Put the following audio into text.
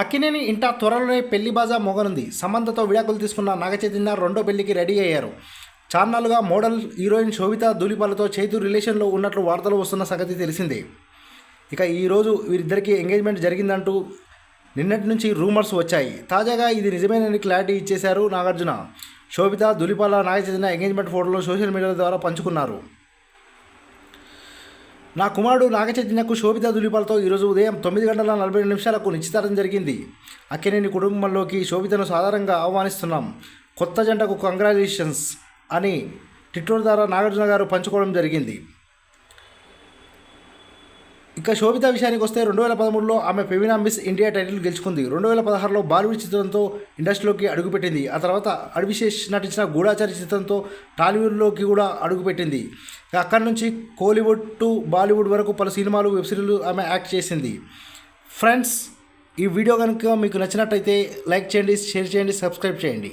అక్కినేని ఇంట త్వరలోనే పెళ్ళి బాజా మొగనుంది. సమంతతో విడాకులు తీసుకున్న నాగచైతన్య రెండో పెళ్ళికి రెడీ అయ్యారు. చార్నాలుగా మోడల్ హీరోయిన్ శోభిత ధూళిపాలతో చైతు రిలేషన్లో ఉన్నట్లు వార్తలు వస్తున్న సంగతి తెలిసిందే. ఇక ఈరోజు వీరిద్దరికీ ఎంగేజ్మెంట్ జరిగిందంటూ నిన్నటి నుంచి రూమర్స్ వచ్చాయి. తాజాగా ఇది నిజమేనని క్లారిటీ ఇచ్చేశారు Nagarjuna. Sobhita Dhulipala Naga Chaitanya engagement photos social media ద్వారా పంచుకున్నారు. నా కుమారుడు నాగచైతన్యకు శోభిత దులిపాలతో ఈరోజు ఉదయం తొమ్మిది గంటల నలభై నిమిషాలకు నిశ్చితార్థం జరిగింది. అక్కినేని కుటుంబంలోకి శోభితను సాధారణంగా ఆహ్వానిస్తున్నాం. కొత్త జంటకు కంగ్రాచులేషన్స్ అని ట్విట్టర్ ద్వారా నాగార్జున గారు పంచుకోవడం జరిగింది. ఇక శోభిత విషయానికి వస్తే రెండు వేల పదమూడులో ఆమె ఫెమినా మిస్ ఇండియా టైటిల్ గెలుచుకుంది. రెండు వేల పదహారులో బాలీవుడ్ చిత్రంతో ఇండస్ట్రీలోకి అడుగుపెట్టింది. ఆ తర్వాత అడివిశేష్ నటించిన గూఢాచారి చిత్రంతో టాలీవుడ్లోకి కూడా అడుగుపెట్టింది. అక్కడి నుంచి కోలీవుడ్ టు బాలీవుడ్ వరకు పలు సినిమాలు వెబ్ సిరీలు ఆమె యాక్ట్ చేసింది. ఫ్రెండ్స్ ఈ వీడియో కనుక మీకు నచ్చినట్టయితే లైక్ చేయండి షేర్ చేయండి సబ్స్క్రైబ్ చేయండి.